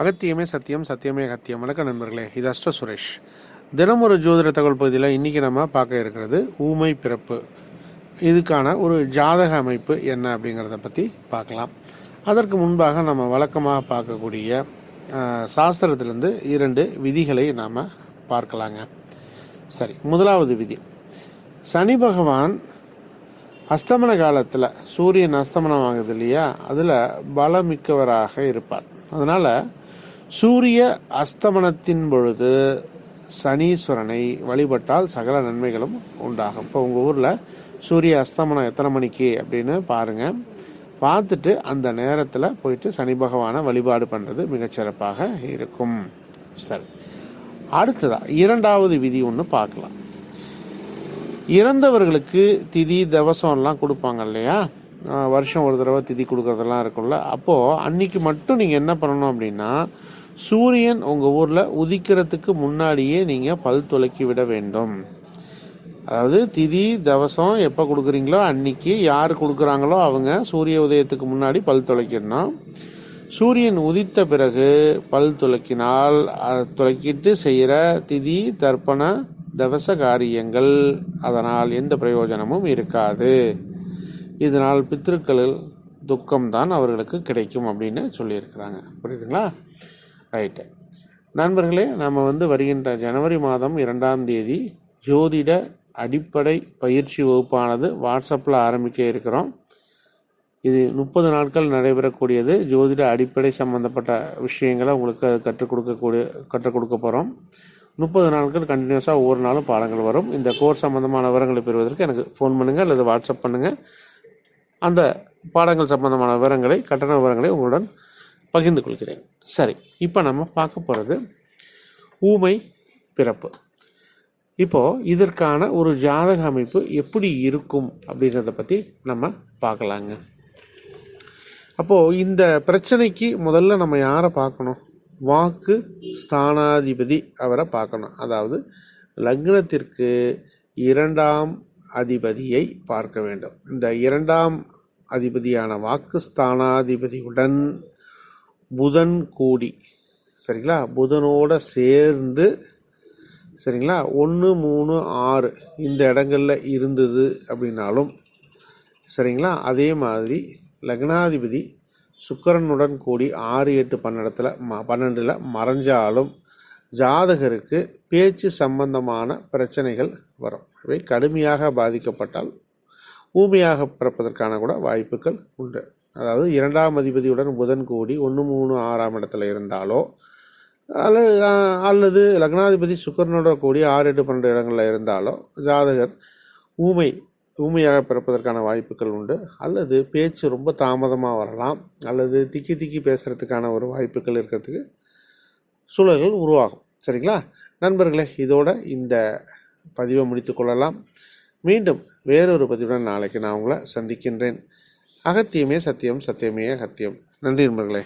அகத்தியமே சத்தியம் சத்தியமே அகத்தியம். வணக்க நண்பர்களே இது அஷ்ட சுரேஷ். தினம் ஒரு ஜோதிட தகவல் பகுதியில் இன்றைக்கி நம்ம பார்க்க இருக்கிறது ஊமை பிறப்பு. இதுக்கான ஒரு ஜாதக அமைப்பு என்ன அப்படிங்கிறத பற்றி பார்க்கலாம். அதற்கு முன்பாக நம்ம வழக்கமாக பார்க்கக்கூடிய சாஸ்திரத்திலிருந்து இரண்டு விதிகளை நாம் பார்க்கலாங்க. சரி முதலாவது விதி. சனி பகவான் அஸ்தமன காலத்தில் சூரியன் அஸ்தமனம் ஆகுது இல்லையா? அதில் பலமிக்கவராக இருப்பார். அதனால் சூரிய அஸ்தமனத்தின் பொழுது சனீஸ்வரனை வழிபட்டால் சகல நன்மைகளும் உண்டாகும். இப்போ உங்கள் ஊரில் சூரிய அஸ்தமனம் எத்தனை மணிக்கு அப்படின்னு பாருங்கள் பார்த்துட்டு அந்த நேரத்தில் போயிட்டு சனி பகவானை வழிபாடு பண்ணுறது மிகச்சிறப்பாக இருக்கும். சரி. அடுத்ததாக இரண்டாவது விதி ஒன்று பார்க்கலாம். இறந்தவர்களுக்கு திதி தவசம்லாம் கொடுப்பாங்க இல்லையா? வருஷம் ஒரு தடவை திதி கொடுக்கறதெல்லாம் இருக்கும்ல. அப்போது அன்னைக்கு மட்டும் நீங்கள் என்ன பண்ணணும் அப்படின்னா சூரியன் உங்கள் ஊரில் உதிக்கிறதுக்கு முன்னாடியே நீங்கள் பல் துளக்கி விட வேண்டும். அதாவது திதி தவசம் எப்போ கொடுக்குறீங்களோ அன்னைக்கு யார் கொடுக்குறாங்களோ அவங்க சூரிய உதயத்துக்கு முன்னாடி பல் துளைக்கிடணும் சூரியன் உதித்த பிறகு பல் துளக்கினால் துளக்கிட்டு துலக்கிட்டு செய்கிற திதி தர்ப்பண தவச காரியங்கள். அதனால் எந்த பிரயோஜனமும் இருக்காது. இதனால் பித்திருக்களில் துக்கம்தான் அவர்களுக்கு கிடைக்கும் அப்படின்னு சொல்லியிருக்கிறாங்க. புரியுதுங்களா? ரைட்டு நண்பர்களே நம்ம வந்து வருகின்ற ஜனவரி மாதம் இரண்டாம் தேதி ஜோதிட அடிப்படை பயிற்சி வகுப்பானது வாட்ஸ்அப்பில் ஆரம்பிக்க இருக்கிறோம். இது முப்பது நாட்கள் நடைபெறக்கூடியது. ஜோதிட அடிப்படை சம்பந்தப்பட்ட விஷயங்களை உங்களுக்கு கற்றுக் கொடுக்கக்கூடிய கற்றுக் கொடுக்க போகிறோம் முப்பது நாட்கள் கண்டினியூஸாக ஒவ்வொரு நாளும் பாடங்கள் வரும். இந்த கோர்ஸ் சம்பந்தமான விவரங்களை பெறுவதற்கு எனக்கு ஃபோன் பண்ணுங்கள் அல்லது வாட்ஸ்அப் பண்ணுங்கள் அந்த பாடங்கள் சம்பந்தமான விவரங்களை கட்டண விவரங்களை உங்களுடன் பகிர்ந்து கொள்கிறேன். சரி இப்போ நம்ம பார்க்க போகிறது ஊமை பிறப்பு. இப்போது இதற்கான ஒரு ஜாதக அமைப்பு எப்படி இருக்கும் அப்படிங்கிறத பற்றி நம்ம பார்க்கலாங்க. அப்போது இந்த பிரச்சனைக்கு முதல்ல நம்ம யாரை பார்க்கணும்? வாக்கு ஸ்தானாதிபதி அவரை பார்க்கணும். அதாவது லக்னத்திற்கு இரண்டாம் அதிபதியை பார்க்க வேண்டும். இந்த இரண்டாம் அதிபதியான வாக்கு ஸ்தானாதிபதியுடன் புதன் கூடி. சரிங்களா? புதனோட சேர்ந்து சரிங்களா? ஒன்று மூணு ஆறு இந்த இடங்களில் இருந்தது அப்படின்னாலும் சரிங்களா? அதே மாதிரி லக்னாதிபதி சுக்கிரனுடன் கூடி ஆறு எட்டு பன்னெண்டத்தில் ம பன்னெண்டில் மறைஞ்சாலும் ஜாதகருக்கு பேச்சு சம்பந்தமான பிரச்சனைகள் வரும். இவை கடுமையாக பாதிக்கப்பட்டால் ஊமையாக பிறப்பதற்கான கூட வாய்ப்புகள் உண்டு. அதாவது இரண்டாம் அதிபதியுடன் புதன் கூடி ஒன்று மூணு ஆறாம் இடத்துல இருந்தாலோ அல்லது அல்லது லக்னாதிபதி சுக்கரனோட கூடி ஆறு எட்டு பன்னெண்டு இடங்களில் இருந்தாலோ ஜாதகர் ஊமை ஊமையாக பிறப்பதற்கான வாய்ப்புகள் உண்டு. அல்லது பேச்சு ரொம்ப தாமதமாக வரலாம். அல்லது திக்கி திக்கி பேசுகிறதுக்கான ஒரு வாய்ப்புகள் இருக்கிறதுக்கு சூழல்கள் உருவாகும். சரிங்களா? நண்பர்களே இதோட இந்த பதிவை முடித்து கொள்ளலாம். மீண்டும் வேறொரு பதிவுடன் நாளைக்கு நான் உங்களை சந்திக்கின்றேன். அகத்தியமே சத்தியம் சத்தியமே அகத்தியம். நன்றி நண்பர்களே.